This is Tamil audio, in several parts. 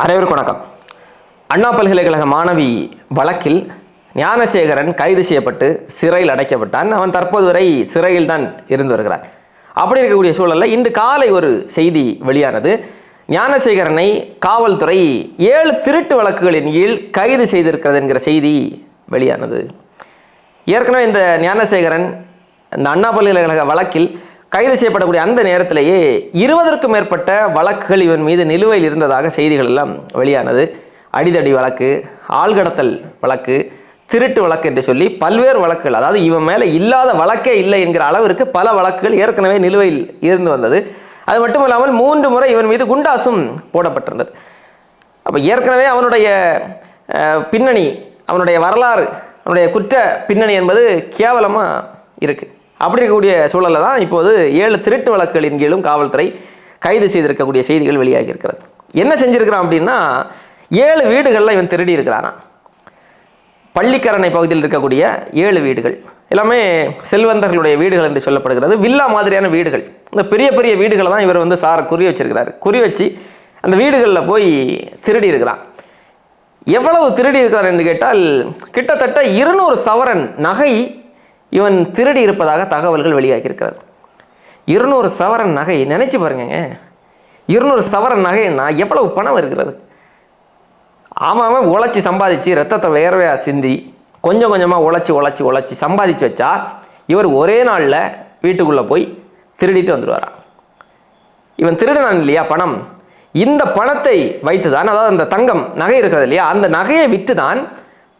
அனைவருக்கும் வணக்கம். அண்ணா பல்கலைக்கழக மாணவி வழக்கில் ஞானசேகரன் கைது செய்யப்பட்டு சிறையில் அடைக்கப்பட்டான். அவன் தற்போது வரை சிறையில் தான் இருந்து வருகிறார் அப்படி இருக்கக்கூடிய சூழலில் இன்று காலை ஒரு செய்தி வெளியானது. ஞானசேகரனை காவல்துறை ஏழு திருட்டு வழக்குகளின் கீழ் கைது செய்திருக்கிறது என்கிற செய்தி வெளியானது. ஏற்கனவே இந்த ஞானசேகரன் இந்த அண்ணா பல்கலைக்கழக வழக்கில் கைது செய்யப்படக்கூடிய அந்த நேரத்திலேயே இருபதற்கும் மேற்பட்ட வழக்குகள் இவன் மீது நிலுவையில் இருந்ததாக செய்திகள் எல்லாம் வெளியானது. அடிதடி வழக்கு ஆள்கடத்தல் வழக்கு திருட்டு வழக்கு என்று சொல்லி பல்வேறு வழக்குகள் அதாவது இவன் மேலே இல்லாத வழக்கே இல்லை என்கிற அளவிற்கு பல வழக்குகள் ஏற்கனவே நிலுவையில் இருந்து வந்தது. அது மட்டும் இல்லாமல் மூன்று முறை இவன் மீது குண்டாசும் போடப்பட்டிருந்தது. அப்போ ஏற்கனவே அவனுடைய பின்னணி அவனுடைய வரலாறு அவனுடைய குற்ற பின்னணி என்பது கேவலமாக இருக்குது அப்படி இருக்கக்கூடிய சூழலில் தான் இப்போது ஏழு திருட்டு வழக்குகளின் கீழும் காவல்துறை கைது செய்திருக்கக்கூடிய செய்திகள் வெளியாகி இருக்கிறது என்ன செஞ்சுருக்கிறான் அப்படின்னா ஏழு வீடுகளில் இவன் திருடி இருக்கிறானா பள்ளிக்கரணை பகுதியில் இருக்கக்கூடிய ஏழு வீடுகள். எல்லாமே செல்வந்தர்களுடைய வீடுகள் என்று சொல்லப்படுகிறது. வில்லா மாதிரியான வீடுகள். இந்த பெரிய பெரிய வீடுகளை தான் இவர் வந்து சார் குறி வச்சிருக்கிறார். குறி வச்சு அந்த வீடுகளில் போய் திருடி இருக்கிறான். எவ்வளவு திருடி இருக்கிறார் என்று கேட்டால் கிட்டத்தட்ட இருநூறு சவரன் நகை இவன் திருடி இருப்பதாக தகவல்கள் வெளியாகியிருக்கிறது. இருநூறு சவரன் நகை நினைச்சு பாருங்க இருநூறு சவரன் நகைன்னா எவ்வளவு பணம் இருக்கிறது ஆமாம் உழைச்சி சம்பாதிச்சு ரத்தத்தை வேர்வையாக சிந்தி கொஞ்சம் கொஞ்சமாக உழைச்சி உழைச்சி உழைச்சி சம்பாதிச்சு வச்சா இவர் ஒரே நாளில் வீட்டுக்குள்ளே போய் திருடிட்டு வந்துடுவாராம் இவன் திருடினான் இல்லையா பணம்? இந்த பணத்தை வைத்து தான் அதாவது அந்த தங்கம் நகை இருக்கிறது இல்லையா? அந்த நகையை விற்று தான்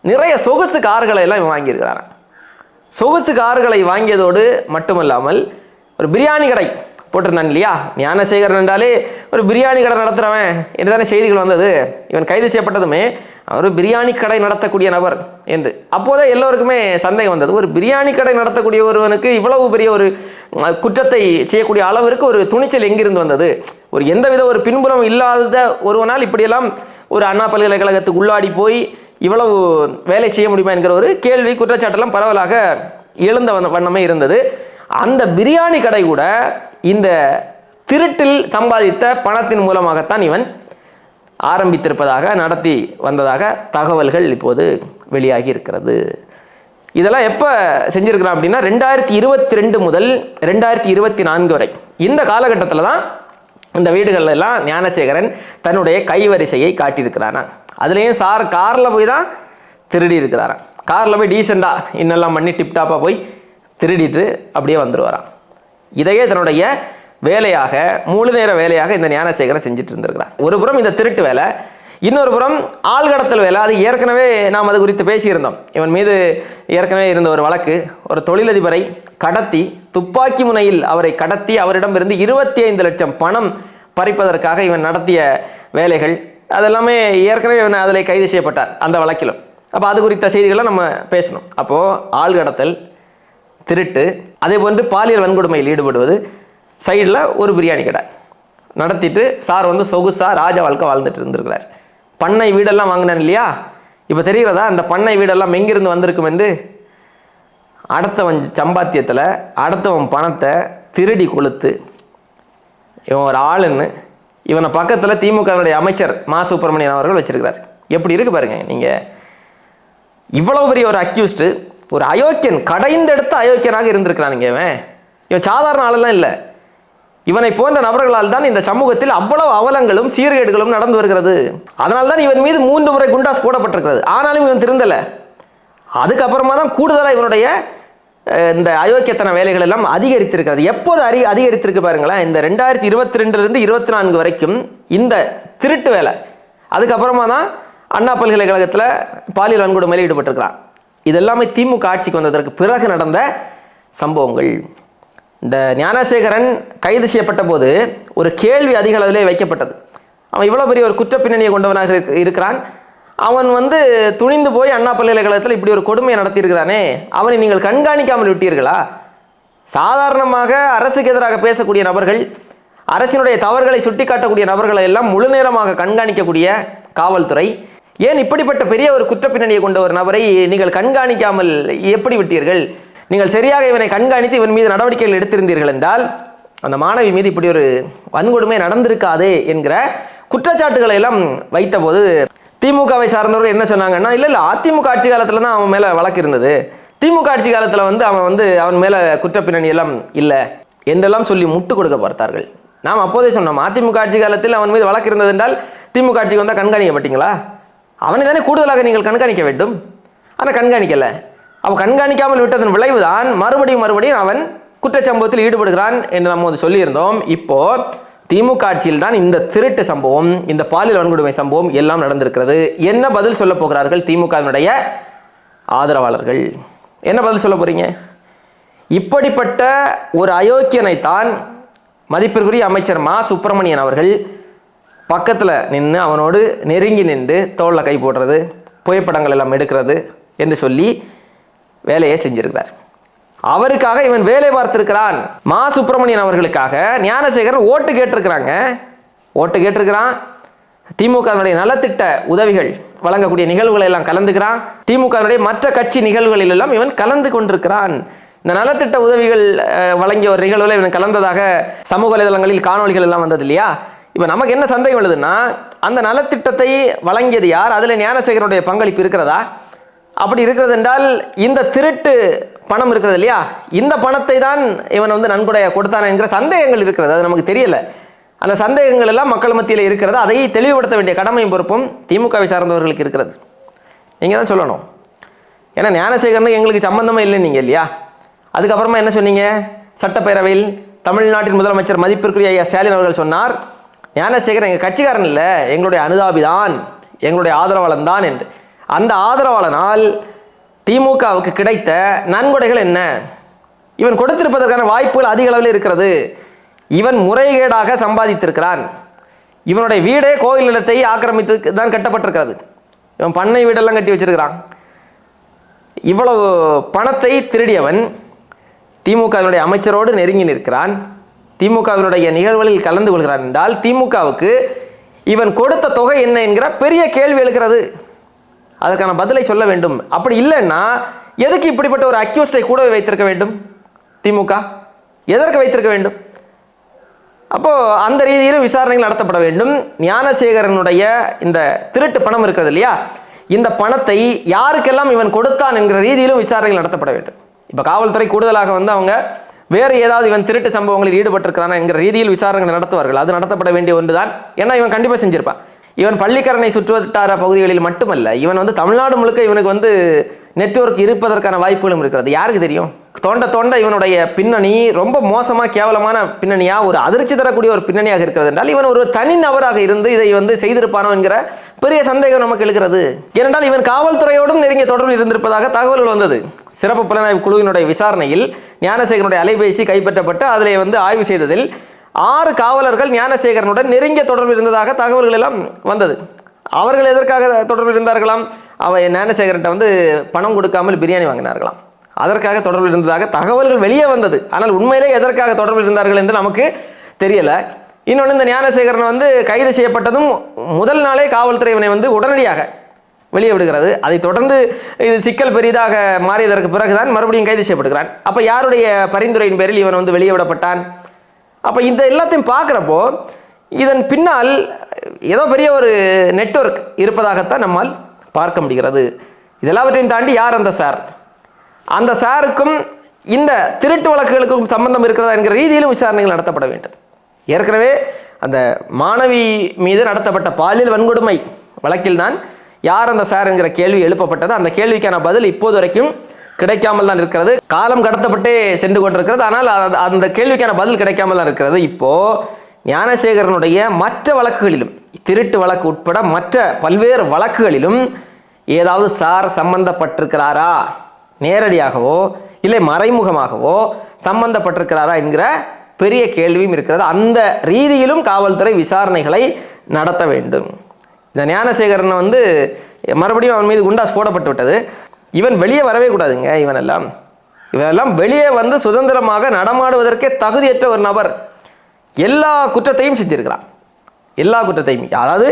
நிறைய சொகுசு கார்களை எல்லாம் இவன் வாங்கியிருக்கிறான் சொகுசு கார்களை வாங்கியதோடு மட்டுமல்லாமல் ஒரு பிரியாணி கடை போட்டிருந்தான் இல்லையா? ஞானசேகரன் என்றாலே ஒரு பிரியாணி கடை நடத்துகிறவன் என்றுதானே செய்திகள் வந்தது. இவன் கைது செய்யப்பட்டதுமே அவர் பிரியாணி கடை நடத்தக்கூடிய நபர் என்று. அப்போதே எல்லோருக்குமே சந்தேகம் வந்தது. ஒரு பிரியாணி கடை நடத்தக்கூடிய ஒருவனுக்கு இவ்வளவு பெரிய ஒரு குற்றத்தை செய்யக்கூடிய அளவிற்கு ஒரு துணிச்சல் எங்கிருந்து வந்தது? ஒரு எந்தவித ஒரு பின்புலம் இல்லாத ஒருவனால் இப்படியெல்லாம் ஒரு அண்ணா பல்கலைக்கழகத்துக்கு உள்ளாடி போய் இவ்வளவு வேலை செய்ய முடியுமா என்கிற ஒரு கேள்வி குற்றச்சாட்டெல்லாம் பரவலாக எழுந்த வண்ணமே இருந்தது. அந்த பிரியாணி கடை கூட இந்த திருட்டில் சம்பாதித்த பணத்தின் மூலமாகத்தான் இவன் ஆரம்பித்திருப்பதாக நடத்தி வந்ததாக தகவல்கள் இப்போது வெளியாகி இருக்கிறது. இதெல்லாம் எப்போ செஞ்சுருக்கிறான் அப்படின்னா ரெண்டாயிரத்தி இருபத்தி ரெண்டு முதல் ரெண்டாயிரத்தி இருபத்தி நான்கு வரை. இந்த காலகட்டத்தில் தான் இந்த வீடுகளெல்லாம் ஞானசேகரன் தன்னுடைய கைவரிசையை காட்டியிருக்கிறானா. அதுலேயும் சார் காரில் போய் தான் திருடி இருக்கிறாராம். காரில் போய் டீசெண்டாக இன்னெல்லாம் பண்ணி டிப்டாப்பாக போய் திருடிட்டு அப்படியே வந்துடுவாராம் இதையே தன்னுடைய வேலையாக முழு நேர வேலையாக இந்த ஞானசேகரன் செஞ்சுட்டு இருந்திருக்கிறார். ஒரு புறம் இந்த திருட்டு வேலை இன்னொரு புறம் ஆள்கடத்தல் வேலை. அது ஏற்கனவே நாம் அது குறித்து பேசியிருந்தோம். இவன் மீது ஏற்கனவே இருந்த ஒரு வழக்கு. ஒரு தொழிலதிபரை கடத்தி துப்பாக்கி முனையில் அவரை கடத்தி அவரிடமிருந்து இருபத்தி ஐந்து லட்சம் பணம் பறிப்பதற்காக இவன் நடத்திய வேலைகள். அதெல்லாமே ஏற்கனவே இவன் அதில் கைது செய்யப்பட்டார் அந்த வழக்கிலும். அப்போ அது குறித்த செய்திகளை நம்ம பேசணும். அப்போது ஆள்கடத்தல் திருட்டு அதே போன்று பாலியல் வன்கொடுமையில் ஈடுபடுவது சைடில் ஒரு பிரியாணி கடை. நடத்திட்டு சார் வந்து சொகுசா ராஜ வாழ்க்கை வாழ்ந்துட்டு இருந்திருக்கிறார். பண்ணை வீடெல்லாம் வாங்கினேன் இல்லையா? இப்போ தெரிகிறதா? அந்த பண்ணை வீடெல்லாம் எங்கிருந்து வந்திருக்கும் என்று? அடுத்தவன் சம்பாத்தியத்தில் அடுத்தவன் பணத்தை திருடி கொளுத்து. இவன் ஒரு ஆளுன்னு. இவனை பக்கத்தில் திமுகவினுடைய அமைச்சர் மா. சுப்பிரமணியன் அவர்கள் வச்சிருக்கிறார். எப்படி இருக்கு பாருங்க நீங்கள் இவ்வளோ பெரிய ஒரு அக்யூஸ்டு ஒரு அயோக்கியன் கடைந்தெடுத்த அயோக்கியனாக இருந்திருக்கிறானுங்க இவன். இவன் சாதாரண ஆளெல்லாம் இல்லை. இவனை போன்ற நபர்களால் தான் இந்த சமூகத்தில் அவ்வளவு அவலங்களும் சீர்கேடுகளும் நடந்து வருகிறது. அதனால் தான் இவன் மீது மூன்று முறை குண்டாஸ் போடப்பட்டிருக்கிறது. ஆனாலும் இவன் திருந்தலை. அதுக்கப்புறமா தான் கூடுதலாக இவனுடைய இந்த அயோக்கியத்தன வேலைகள் எல்லாம் அதிகரித்திருக்கிறது. எப்போது அறி அதிகரித்திருக்கு பாருங்களேன். இந்த ரெண்டாயிரத்தி இருபத்தி ரெண்டுலேருந்து இருபத்தி நான்கு வரைக்கும் இந்த திருட்டு வேலை. அதுக்கப்புறமா தான் அண்ணா பல்கலைக்கழகத்தில் பாலியல் வன்கொடுமையில் ஈடுபட்டிருக்கிறான். இதெல்லாமே திமுக ஆட்சிக்கு வந்ததற்கு பிறகு நடந்த சம்பவங்கள். இந்த ஞானசேகரன் கைது செய்யப்பட்ட போது ஒரு கேள்வி அதிக அளவிலே வைக்கப்பட்டது. அவன் இவ்வளோ பெரிய ஒரு குற்ற பின்னணியை கொண்டவனாக இருக்க- இருக்கிறான். அவன் வந்து துணிந்து போய் அண்ணா பல்கலைக்கழகத்தில் இப்படி ஒரு கொடுமையை நடத்தியிருக்கிறானே. அவனை நீங்கள் கண்காணிக்காமல் விட்டீர்களா? சாதாரணமாக அரசுக்கு எதிராக பேசக்கூடிய நபர்கள் அரசினுடைய தவறுகளை சுட்டிக்காட்டக்கூடிய நபர்களை எல்லாம் முழு நேரமாக கண்காணிக்கக்கூடிய காவல்துறை. ஏன் இப்படிப்பட்ட பெரிய ஒரு குற்றப்பின்னணியை கொண்ட ஒரு நபரை நீங்கள் கண்காணிக்காமல் எப்படி விட்டீர்கள்? நீங்கள் சரியாக இவனை கண்காணித்து இவன் மீது நடவடிக்கைகள் எடுத்திருந்தீர்கள் என்றால் அந்த மாணவி மீது இப்படி ஒரு வன்கொடுமை நடந்திருக்காதே என்கிற குற்றச்சாட்டுகளை எல்லாம் வைத்தபோது திமுகவை சார்ந்தவர்கள் என்ன சொன்னாங்கன்னா இல்லை இல்லை அதிமுக ஆட்சி காலத்தில் தான் அவன் மேலே வழக்கு இருந்தது. திமுக ஆட்சி காலத்தில் வந்து அவன் வந்து அவன் மேலே குற்றப்பின்னணி எல்லாம் இல்லை என்றெல்லாம் சொல்லி முட்டு கொடுக்க பார்த்தார்கள் நாம் அப்போதே சொன்னோம் அதிமுக ஆட்சி காலத்தில் அவன் மீது வழக்கு இருந்தது என்றால் திமுக ஆட்சிக்கு வந்தால் கண்காணிக்கப்பட்டீங்களா? அவனை தானே கூடுதலாக நீங்கள் கண்காணிக்க வேண்டும். ஆனால் கண்காணிக்கலை. அவன் கண்காணிக்காமல் விட்டதன் விளைவுதான் மறுபடியும் மறுபடியும் அவன் குற்றச்சம்பவத்தில் ஈடுபடுகிறான் என்று நம்ம வந்து சொல்லியிருந்தோம். இப்போ திமுக ஆட்சியில் தான் இந்த திருட்டு சம்பவம் இந்த பாலியல் வன்கொடுமை சம்பவம் எல்லாம் நடந்திருக்கிறது. என்ன பதில் சொல்ல போகிறார்கள் திமுகவினுடைய ஆதரவாளர்கள்? என்ன பதில் சொல்ல போறீங்க? இப்படிப்பட்ட ஒரு அயோக்கியனை தான் மதிப்பிற்குரிய அமைச்சர் மா. சுப்பிரமணியன் அவர்கள் பக்கத்தில் நின்று அவனோடு நெருங்கி நின்று தோளில் கை போடுறது புகைப்படங்கள் எல்லாம் எடுக்கிறது என்று சொல்லி வேலையை செஞ்சிருக்கிறார். அவருக்காக இவன் வேலை பார்த்திருக்கிறான். மா. சுப்பிரமணியன் அவர்களுக்காக ஞானசேகரன் ஓட்டு கேட்டிருக்கிறாங்க. ஓட்டு கேட்டிருக்கிறான். திமுகவினுடைய நலத்திட்ட உதவிகள் வழங்கக்கூடிய நிகழ்வுகளை எல்லாம் கலந்துக்கிறான். திமுகவினுடைய மற்ற கட்சி நிகழ்வுகளில் எல்லாம் இவன் கலந்து கொண்டிருக்கிறான். இந்த நலத்திட்ட உதவிகள் வழங்கிய ஒரு நிகழ்வில் இவன் கலந்ததாக சமூக வலைதளங்களில் காணொளிகள் எல்லாம் வந்தது இல்லையா? இப்போ நமக்கு என்ன சந்தேகம் எழுதுன்னா அந்த நலத்திட்டத்தை வழங்கியது யார்? அதில் ஞானசேகரனுடைய பங்களிப்பு இருக்கிறதா? அப்படி இருக்கிறது என்றால் இந்த திருட்டு பணம் இருக்கிறது இல்லையா? இந்த பணத்தை தான் இவன் வந்து நன்கொடையாக கொடுத்தான் என்கிற சந்தேகங்கள் இருக்கிறது. அது நமக்கு தெரியல. அந்த சந்தேகங்கள் எல்லாம் மக்கள் மத்தியில் இருக்கிறது. அதை தெளிவுபடுத்த வேண்டிய கடமையும் பொறுப்பும் திமுகவை சார்ந்தவர்களுக்கு இருக்கிறது. நீங்கள் தான் சொல்லணும். ஏன்னா ஞானசேகரனுக்கு எங்களுக்கு சம்பந்தமே இல்லை நீங்கள் இல்லையா? அதுக்கப்புறமா என்ன சொன்னீங்க? சட்டப்பேரவையில் தமிழ்நாட்டின் முதலமைச்சர் மதிப்பிற்குரிய ஐயா ஸ்டாலின் அவர்கள் சொன்னார் ஞானசேகரன் எங்கள் கட்சிக்காரன் இல்லை. எங்களுடைய அனுதாபிதான். எங்களுடைய ஆதரவாளன் தான் என்று. அந்த ஆதரவாளனால் திமுகவுக்கு கிடைத்த நன்கொடைகள் என்ன? இவன் கொடுத்திருப்பதற்கான வாய்ப்புகள் அதிக அளவில் இருக்கிறது. இவன் முறைகேடாக சம்பாதித்திருக்கிறான். இவனுடைய வீடே கோயில் நிலத்தை ஆக்கிரமித்து தான் கட்டப்பட்டிருக்கிறது. இவன் பண்ணை வீடெல்லாம் கட்டி வச்சிருக்கிறான். இவ்வளவு பணத்தை திருடியவன் திமுகவினுடைய அமைச்சரோடு நெருங்கி நிற்கிறான். திமுகவினுடைய நிகழ்வுகளில் கலந்து கொள்கிறான் என்றால் திமுகவுக்கு இவன் கொடுத்த தொகை என்ன என்கிற பெரிய கேள்வி எழுகிறது. அதற்கான பதிலை சொல்ல வேண்டும். அப்படி இல்லைன்னா எதுக்கு இப்படிப்பட்ட ஒரு அக்யூஸ்டை கூடவே வைத்திருக்க வேண்டும்? திமுக? எதற்கு வைத்திருக்க வேண்டும்? அப்போது அந்த ரீதியிலும் விசாரணைகள் நடத்தப்பட வேண்டும். ஞானசேகரனுடைய இந்த திருட்டு பணம் இருக்கிறது இல்லையா? இந்த பணத்தை யாருக்கெல்லாம் இவன் கொடுத்தான் என்கிற ரீதியிலும் விசாரணைகள் நடத்தப்பட வேண்டும். இப்போ காவல்துறை கூடுதலாக வந்து அவங்க வேறு ஏதாவது இவன் திருட்டு சம்பவங்களில் ஈடுபட்டிருக்கிறானா என்கிற ரீதியில் விசாரணைகள் நடத்துவார்கள். அது நடத்தப்பட வேண்டிய ஒன்று தான் ஏன்னா இவன் கண்டிப்பாக செஞ்சிருப்பான். இவன் பள்ளிக்கரணை சுற்றுவட்டார பகுதிகளில் மட்டுமல்ல இவன் வந்து தமிழ்நாடு முழுக்க இவனுக்கு வந்து நெட்வொர்க் இருப்பதற்கான வாய்ப்புகளும் இருக்கிறது. யாருக்கு தெரியும்? தோண்ட தோண்ட இவனுடைய பின்னணி ரொம்ப மோசமாக கேவலமான பின்னணியா ஒரு அதிர்ச்சி தரக்கூடிய ஒரு பின்னணியாக இருக்கிறது என்றால் இவன் ஒரு தனி நபராக இருந்து இதை வந்து செய்திருப்பானோ என்கிற பெரிய சந்தேகம் நமக்கு எழுகிறது. ஏனென்றால் இவன் காவல்துறையோடும் நெருங்கிய தொடர்பில் இருந்திருப்பதாக தகவல்கள் வந்தது. சிறப்பு புலனாய்வு குழுவினுடைய விசாரணையில் ஞானசேகரனுடைய அலைபேசி கைப்பற்றப்பட்டு அதில் வந்து ஆய்வு செய்ததில் ஆறு காவலர்கள் ஞானசேகரனுடன் நெருங்கிய தொடர்பு இருந்ததாக தகவல்கள் எல்லாம் வந்தது. அவர்கள் எதற்காக தொடர்பில் இருந்தார்களாம்? அவ ஞானசேகரன்ட்ட வந்து பணம் கொடுக்காமல் பிரியாணி வாங்கினார்களாம். அதற்காக தொடர்பில் இருந்ததாக தகவல்கள் வெளியே வந்தது. ஆனால் உண்மையிலே எதற்காக தொடர்பில் இருந்தார்கள் என்று நமக்கு தெரியலை. இன்னொன்று இந்த ஞானசேகரன் வந்து கைது செய்யப்பட்டதும் முதல் நாளே காவல்துறை இவனை வந்து உடனடியாக வெளியே விடுகிறது. அதைத் தொடர்ந்து இது சிக்கல் பெரிதாக மாறியதற்கு பிறகுதான் மறுபடியும் கைது செய்யப்படுகிறான். அப்போ யாருடைய பரிந்துரையின் பேரில் இவன் வந்து வெளியே விடப்பட்டான்? அப்போ இந்த எல்லாத்தையும் பார்க்குறப்போ இதன் பின்னால் ஏதோ பெரிய ஒரு நெட்வொர்க் இருப்பதாகத்தான் நம்மால் பார்க்க முடிகிறது. இதெல்லாவற்றையும் தாண்டி யார் அந்த சார்? அந்த சாருக்கும் இந்த திருட்டு வழக்குகளுக்கும் சம்பந்தம் இருக்கிறதா என்கிற ரீதியிலும் விசாரணைகள் நடத்தப்பட வேண்டும். ஏற்கனவே அந்த மாணவி மீது நடத்தப்பட்ட பாலியல் வன்கொடுமை வழக்கில்தான் யார் அந்த சார் என்கிற கேள்வி எழுப்பப்பட்டது. அந்த கேள்விக்கான பதில் இப்போது வரைக்கும் கிடைக்காமல் தான் இருக்கிறது. காலம் கடத்தப்பட்டே சென்று கொண்டிருக்கிறது. ஆனால் அந்த கேள்விக்கான பதில் கிடைக்காமல் தான் இருக்கிறது. இப்போ ஞானசேகரனுடைய மற்ற வழக்குகளிலும் திருட்டு வழக்கு உட்பட மற்ற பல்வேறு வழக்குகளிலும் ஏதாவது சார் சம்பந்தப்பட்டிருக்கிறாரா? நேரடியாகவோ இல்லை மறைமுகமாகவோ சம்பந்தப்பட்டிருக்கிறாரா என்கிற பெரிய கேள்வியும் இருக்கிறது. அந்த ரீதியிலும் காவல்துறை விசாரணைகளை நடத்த வேண்டும். இந்த ஞானசேகரனை வந்து மறுபடியும் அவன் மீது குண்டாஸ் போடப்பட்டு விட்டது. இவன் வெளியே வரவே கூடாதுங்க இவனெல்லாம். இவனெல்லாம் வெளியே வந்து சுதந்திரமாக நடமாடுவதற்கே தகுதியற்ற ஒரு நபர். எல்லா குற்றத்தையும் செஞ்சிருக்கிறான். எல்லா குற்றத்தையும். அதாவது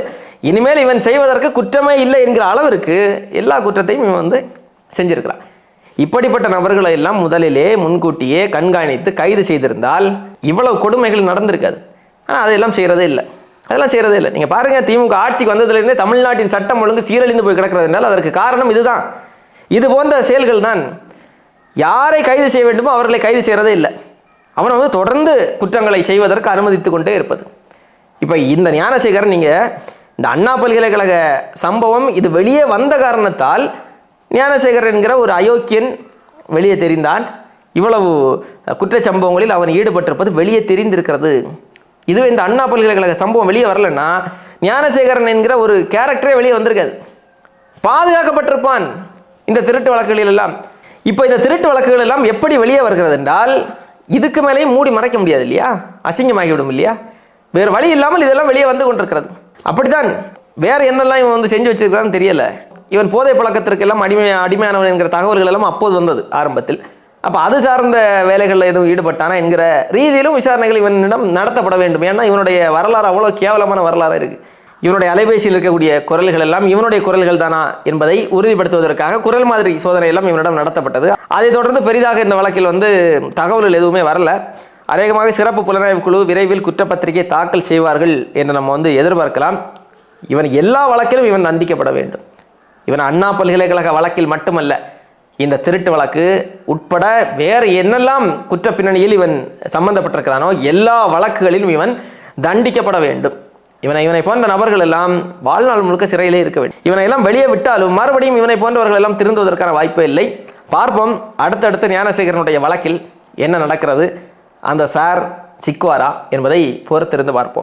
இனிமேல் இவன் செய்வதற்கு குற்றமே இல்லை என்கிற அளவிற்கு எல்லா குற்றத்தையும் இவன் வந்து செஞ்சிருக்கிறான். இப்படிப்பட்ட நபர்களை எல்லாம் முதலிலே முன்கூட்டியே கண்காணித்து கைது செய்திருந்தால் இவ்வளவு கொடுமைகள் நடந்திருக்காது. ஆனால் அதையெல்லாம் செய்கிறதே இல்லை. அதெல்லாம் செய்கிறதே இல்லை. நீங்கள் பாருங்கள் திமுக ஆட்சிக்கு வந்ததுலேருந்தே தமிழ்நாட்டின் சட்டம் ஒழுங்கு சீரழிந்து போய் கிடக்கிறதுனால அதற்கு காரணம் இதுதான். இது போன்ற செயல்கள் தான் யாரை கைது செய்ய வேண்டுமோ அவர்களை கைது செய்கிறதே இல்லை. அவனை வந்து தொடர்ந்து குற்றங்களை செய்வதற்கு அனுமதித்து கொண்டே இருப்பது. இப்போ இந்த ஞானசேகரன் நீங்கள் இந்த அண்ணா பல்கலைக்கழக சம்பவம் இது வெளியே வந்த காரணத்தால் ஞானசேகரன் என்கிற ஒரு அயோக்கியன் வெளியே தெரிந்தான். இவ்வளவு குற்றச்சம்பவங்களில் அவன் ஈடுபட்டிருப்பது வெளியே தெரிந்திருக்கிறது. இதுவே இந்த அண்ணா பல்கலைக்கழக சம்பவம் வெளியே வரலன்னா ஞானசேகரன் என்கிற ஒரு கேரக்டரே வெளியே வந்திருக்காது. பாதுகாக்கப்பட்டிருப்பான். இந்த திருட்டு வழக்குகளில் எல்லாம் இப்போ இந்த திருட்டு வழக்குகள் எல்லாம் எப்படி வெளியே வருகிறது என்றால் இதுக்கு மேலேயும் மூடி மறைக்க முடியாது இல்லையா? அசிங்கமாகிவிடும் இல்லையா? வேறு வழி இல்லாமல் இதெல்லாம் வெளியே வந்து கொண்டிருக்கிறது. அப்படித்தான் வேற என்னெல்லாம் இவன் வந்து செஞ்சு வச்சிருக்கிறான்னு தெரியல. இவன் போதை பழக்கத்திற்கெல்லாம் அடிமை அடிமையானவன் என்கிற தகவல்கள் எல்லாம் அப்போது வந்தது ஆரம்பத்தில். அப்போ அது சார்ந்த வேலைகளில் எதுவும் ஈடுபட்டானா என்கிற ரீதியிலும் விசாரணைகள் இவனிடம் நடத்தப்பட வேண்டும். ஏன்னா இவனுடைய வரலாறு அவ்வளோ கேவலமான வரலாறு இருக்குது இவனுடைய அலைபேசியில் இருக்கக்கூடிய குரல்கள் எல்லாம் இவனுடைய குரல்கள் தானா என்பதை உறுதிப்படுத்துவதற்காக குரல் மாதிரி சோதனை எல்லாம் இவனிடம் நடத்தப்பட்டது. அதைத் தொடர்ந்து பெரிதாக இந்த வழக்கில் வந்து தகவல்கள் எதுவுமே வரல. அநேகமாக சிறப்பு புலனாய்வு குழு விரைவில் குற்றப்பத்திரிகை தாக்கல் செய்வார்கள் என்று நம்ம வந்து எதிர்பார்க்கலாம். இவன் எல்லா வழக்கிலும் இவன் தண்டிக்கப்பட வேண்டும். இவன் அண்ணா பல்கலைக்கழக வழக்கில் மட்டுமல்ல இந்த திருட்டு வழக்கு உட்பட வேறு என்னெல்லாம் குற்ற பின்னணியில் இவன் சம்பந்தப்பட்டிருக்கிறானோ எல்லா வழக்குகளிலும் இவன் தண்டிக்கப்பட வேண்டும். இவனை இவனை போன்ற நபர்கள் எல்லாம் வாழ்நாள் முழுக்க சிறையிலே இருக்க வேண்டும். இவனை எல்லாம் வெளியே விட்டாலும் மறுபடியும் இவனை போன்றவர்கள் எல்லாம் திருந்துவதற்கான வாய்ப்பு இல்லை. பார்ப்போம் அடுத்தடுத்து ஞானசேகரனுடைய வழக்கில் என்ன நடக்கிறது? அந்த சார் சிக்குவாரா என்பதை பொறுத்திருந்து பார்ப்போம்.